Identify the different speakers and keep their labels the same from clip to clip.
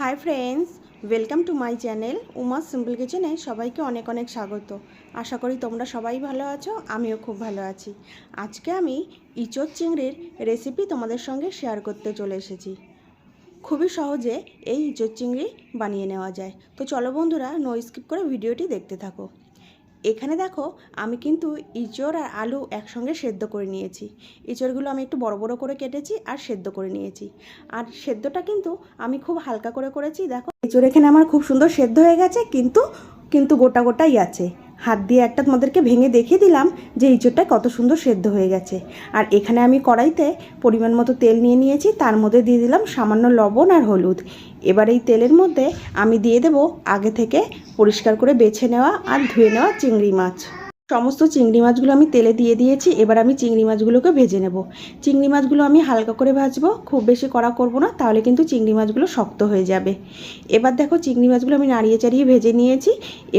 Speaker 1: Hi friends, welcome to my channel Uma simple কিচেনে সবাইকে অনেক অনেক স্বাগত। আশা করি তোমরা সবাই ভালো আছো, আমিও খুব ভালো আছি। আজকে আমি ইচোর চিংড়ির রেসিপি তোমাদের সঙ্গে শেয়ার করতে চলে এসেছি। খুবই সহজে এই ইচোর চিংড়ি বানিয়ে নেওয়া যায়। তো চলো বন্ধুরা নো স্কিপ করে ভিডিওটি দেখতে থাকো। এখানে দেখো, আমি কিন্তু ইঁচড় আর আলু একসঙ্গে সেদ্ধ করে নিয়েছি। ইঁচড়গুলো আমি একটু বড় বড় করে কেটেছি আর সেদ্ধ করে নিয়েছি। আর সেদ্ধটা কিন্তু আমি খুব হালকা করে করেছি। দেখো, ইঁচড় এখানে আমার খুব সুন্দর সেদ্ধ হয়ে গেছে, কিন্তু কিন্তু গোটা গোটাই আছে। হাত দিয়ে একটা তোমাদেরকে ভেঙে দেখিয়ে দিলাম যে ইঁচড়টা কত সুন্দর সেদ্ধ হয়ে গেছে। আর এখানে আমি কড়াইতে পরিমাণ মতো তেল নিয়ে নিয়েছি, তার মধ্যে দিয়ে দিলাম সামান্য লবণ আর হলুদ। এবার এই তেলের মধ্যে আমি দিয়ে দেব আগে থেকে পরিষ্কার করে বেছে নেওয়া আর ধুয়ে নেওয়া চিংড়ি মাছ। সমস্ত চিংড়ি মাছগুলো আমি তেলে দিয়ে দিয়েছি, এবার আমি চিংড়ি মাছগুলোকে ভেজে নেব। চিংড়ি মাছগুলো আমি হালকা করে ভাজবো, খুব বেশি কড়া করব না, তাহলে কিন্তু চিংড়ি মাছগুলো শক্ত হয়ে যাবে। এবার দেখো চিংড়ি মাছগুলো আমি নাড়িয়ে চাড়িয়ে ভেজে নিয়েছি,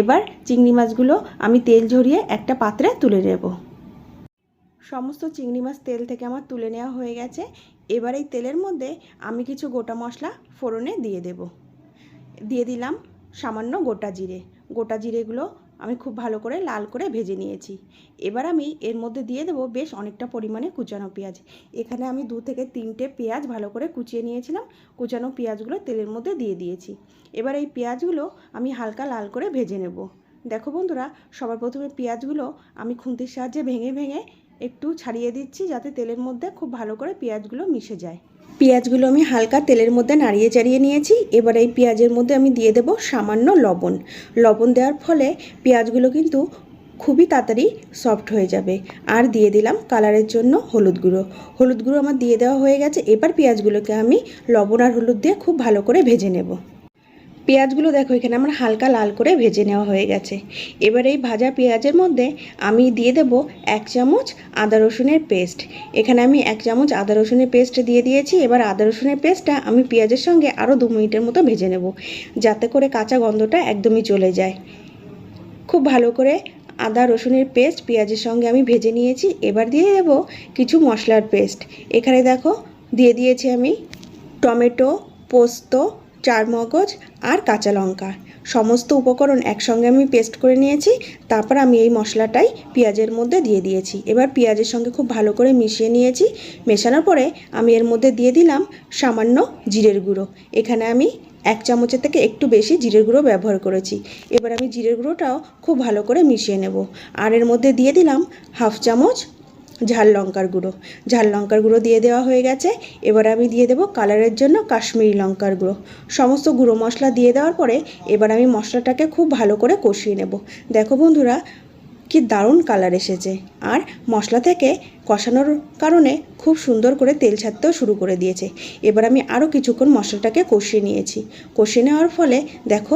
Speaker 1: এবার চিংড়ি মাছগুলো আমি তেল ঝরিয়ে একটা পাত্রে তুলে নেব। সমস্ত চিংড়ি মাছ তেল থেকে আমার তুলে নেওয়া হয়ে গেছে, এবার এই তেলের মধ্যে আমি কিছু গোটা মশলা ফোড়নে দিয়ে দেব। দিয়ে দিলাম সামান্য গোটা জিরে। গোটা জিরেগুলো আমি খুব ভালো করে লাল করে ভেজে নিয়েছি। এবার আমি এর মধ্যে দিয়ে দেবো বেশ অনেকটা পরিমাণে কুচানো পেঁয়াজ। এখানে আমি দু থেকে তিনটে পেঁয়াজ ভালো করে কুচিয়ে নিয়েছিলাম। কুচানো পেঁয়াজগুলো তেলের মধ্যে দিয়ে দিয়েছি। এবার এই পেঁয়াজগুলো আমি হালকা লাল করে ভেজে নেব। দেখো বন্ধুরা, সবার প্রথমে পেঁয়াজগুলো আমি খুন্তির সাহায্যে ভেঙে ভেঙে একটু ছাড়িয়ে দিচ্ছি যাতে তেলের মধ্যে খুব ভালো করে পেঁয়াজগুলো মিশে যায়। পেঁয়াজগুলো আমি হালকা তেলের মধ্যে নাড়িয়ে চাড়িয়ে নিয়েছি। এবার এই পেঁয়াজের মধ্যে আমি দিয়ে দেব সামান্য লবণ। লবণ দেওয়ার ফলে পেঁয়াজগুলো কিন্তু খুবই তাড়াতাড়ি সফট হয়ে যাবে। আর দিয়ে দিলাম কালারের জন্য হলুদ গুঁড়ো। হলুদ গুঁড়ো আমার দিয়ে দেওয়া হয়ে গেছে। এবার পেঁয়াজগুলোকে আমি লবণ আর হলুদ দিয়ে খুব ভালো করে ভেজে নেব। পেঁয়াজগুলো দেখো, এখানে আমার হালকা লাল করে ভেজে নেওয়া হয়ে গেছে। এবার এই ভাজা পেঁয়াজের মধ্যে আমি দিয়ে দেব এক চামচ আদা রসুনের পেস্ট। এখানে আমি এক চামচ আদা রসুনের পেস্ট দিয়ে দিয়েছি। এবার আদা রসুনের পেস্টটা আমি পেঁয়াজের সঙ্গে আরও দু মিনিটের মতো ভেজে নেব, যাতে করে কাঁচা গন্ধটা একদমই চলে যায়। খুব ভালো করে আদা রসুনের পেস্ট পেঁয়াজের সঙ্গে আমি ভেজে নিয়েছি। এবার দিয়ে দেব কিছু মশলার পেস্ট। এখানে দেখো, দিয়ে দিয়েছি আমি টমেটো, পোস্ত চার মগজ আর কাঁচা লঙ্কা। সমস্ত উপকরণ একসঙ্গে আমি পেস্ট করে নিয়েছি, তারপর আমি এই মশলাটাই পেঁয়াজের মধ্যে দিয়ে দিয়েছি। এবার পেঁয়াজের সঙ্গে খুব ভালো করে মিশিয়ে নিয়েছি। মেশানোর পরে আমি এর মধ্যে দিয়ে দিলাম সামান্য জিরের গুঁড়ো। এখানে আমি এক চামচের থেকে একটু বেশি জিরের গুঁড়ো ব্যবহার করেছি। এবার আমি জিরের গুঁড়োটাও খুব ভালো করে মিশিয়ে নেব। আর এর মধ্যে দিয়ে দিলাম হাফ চামচ ঝাল লঙ্কার গুঁড়ো। ঝাল লঙ্কার গুঁড়ো দিয়ে দেওয়া হয়ে গেছে। এবার আমি দিয়ে দেবো কালারের জন্য কাশ্মীরি লঙ্কার গুঁড়ো। সমস্ত গুঁড়ো মশলা দিয়ে দেওয়ার পরে এবার আমি মশলাটাকে খুব ভালো করে কষিয়ে নেব। দেখো বন্ধুরা, কি দারুণ কালার এসেছে। আর মশলা থেকে কষানোর কারণে খুব সুন্দর করে তেল ছাড়তেও শুরু করে দিয়েছে। এবার আমি আরও কিছুক্ষণ মশলাটাকে কষিয়ে নিয়েছি। কষিয়ে নেওয়ার ফলে দেখো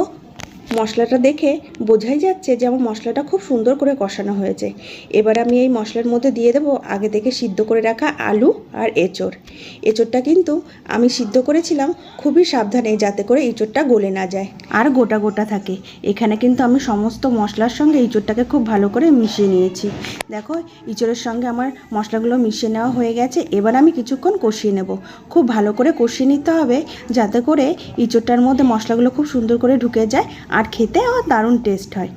Speaker 1: মশলাটা দেখে বোঝাই যাচ্ছে যে আমার মশলাটা খুব সুন্দর করে কষানো হয়েছে। এবার আমি এই মশলার মধ্যে দিয়ে দেবো আগে থেকে সিদ্ধ করে রাখা আলু আর এঁচড়। এঁচড়টা কিন্তু আমি সিদ্ধ করেছিলাম খুবই সাবধানে যাতে করে এঁচড়টা গলে না যায়। আর গোটা গোটা থাকে। এখানে কিন্তু আমি সমস্ত মশলার সঙ্গে এঁচড়টাকে খুব ভালো করে মিশিয়ে নিয়েছি। দেখো, এঁচড়ের সঙ্গে আমার মশলাগুলো মিশিয়ে নেওয়া হয়ে গেছে। এবার আমি কিছুক্ষণ কষিয়ে নেব। খুব ভালো করে কষিয়ে নিতে হবে যাতে করে এঁচড়টার মধ্যে মশলাগুলো খুব সুন্দর করে ঢুকে যায়। আর খেতেও দারুণ টেস্ট হয়।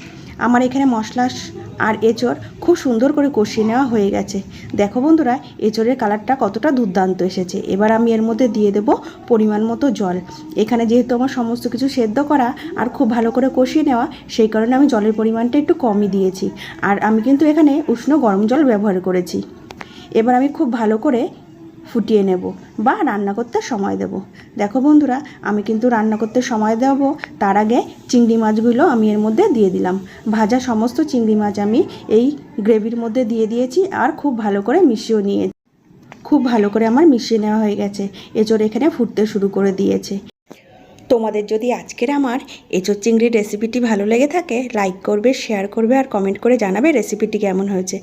Speaker 1: আমার এখানে মশলা আর এঁচড় খুব সুন্দর করে কষিয়ে নেওয়া হয়ে গেছে। দেখো বন্ধুরা, এঁচড়ের কালারটা কতটা দুর্দান্ত এসেছে। এবার আমি এর মধ্যে দিয়ে দেব পরিমাণ মতো জল। এখানে যেহেতু আমার সমস্ত কিছু সেদ্ধ করা আর খুব ভালো করে কষিয়ে নেওয়া, সেই কারণে আমি জলের পরিমাণটা একটু কমই দিয়েছি। আর আমি কিন্তু এখানে উষ্ণ গরম জল ব্যবহার করেছি। এবার আমি খুব ভালো করে ফুটিয়ে নেব বা রান্না করতে সময় দেব। দেখো বন্ধুরা, আমি কিন্তু রান্না করতে সময় দেব। তার আগে চিংড়ি মাছগুলো আমি এর মধ্যে দিয়ে দিলাম। ভাজা সমস্ত চিংড়ি মাছ আমি এই গ্রেভির মধ্যে দিয়ে দিয়েছি আর খুব ভালো করে মিশিয়েও নিয়ে খুব ভালো করে আমার মিশিয়ে নেওয়া হয়ে গেছে। এজোর এখানে ফুটতে শুরু করে দিয়েছে। তোমাদের যদি আজকের আমার এঁচোর চিংড়ির রেসিপিটি ভালো লেগে থাকে লাইক করবে শেয়ার করবে আর কমেন্ট করে জানাবে রেসিপিটি কেমন হয়েছে।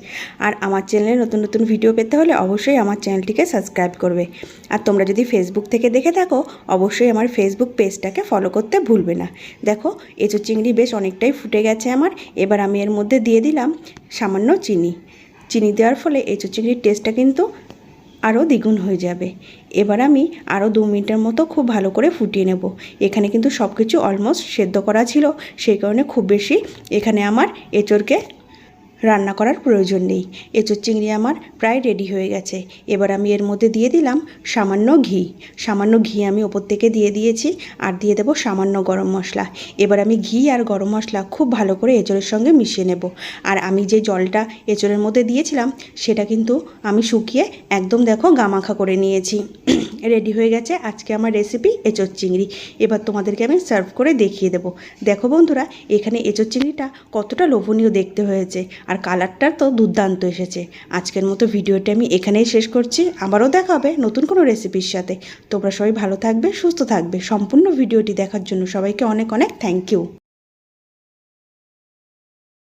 Speaker 1: আর আমার চ্যানেলে নতুন নতুন ভিডিও পেতে হলে অবশ্যই আমার চ্যানেলটিকে সাবস্ক্রাইব করবে। আর তোমরা যদি ফেসবুক থেকে দেখে থাকো, অবশ্যই আমার ফেসবুক পেজটাকে ফলো করতে ভুলবে না। দেখো, এঁচোর চিংড়ি বেশ অনেকটাই ফুটে গেছে আমার। এবার আমি এর মধ্যে দিয়ে দিলাম সামান্য চিনি। চিনি দেওয়ার ফলে এঁচোর চিংড়ির টেস্টটা কিন্তু আরও দ্বিগুণ হয়ে যাবে। এবার আমি আরও দু মিনিটের মতো খুব ভালো করে ফুটিয়ে নেব। এখানে কিন্তু সব কিছু অলমোস্ট সেদ্ধ করা ছিল, সেই কারণে খুব বেশি এখানে আমার এঁচড়কে রান্না করার প্রয়োজন নেই। এঁচোর চিংড়ি আমার প্রায় রেডি হয়ে গেছে। এবার আমি এর মধ্যে দিয়ে দিলাম সামান্য ঘি। সামান্য ঘি আমি ওপর থেকে দিয়ে দিয়েছি আর দিয়ে দেবো সামান্য গরম মশলা। এবার আমি ঘি আর গরম মশলা খুব ভালো করে এঁচোড়ের সঙ্গে মিশিয়ে নেব। আর আমি যে জলটা এঁচোড়ের মধ্যে দিয়েছিলাম, সেটা কিন্তু আমি শুকিয়ে একদম দেখো গামাখা করে নিয়েছি। রেডি হয়ে গেছে। আজকে আমার রেসিপি এঁচোর চিংড়ি। এবার তোমাদেরকে আমি সার্ভ করে দেখিয়ে দেবো। দেখো বন্ধুরা, এখানে এঁচোর চিংড়িটা কতটা লোভনীয় দেখতে হয়েছে আর কালারটা তো দুর্দান্ত এসেছে। আজকের মতো ভিডিওটা আমি এখানেই শেষ করছি। আবারও দেখা হবে নতুন কোনো রেসিপির সাথে। তোমরা সবাই ভালো থাকবে, সুস্থ থাকবে। সম্পূর্ণ ভিডিওটি দেখার জন্য সবাইকে অনেক অনেক থ্যাংক ইউ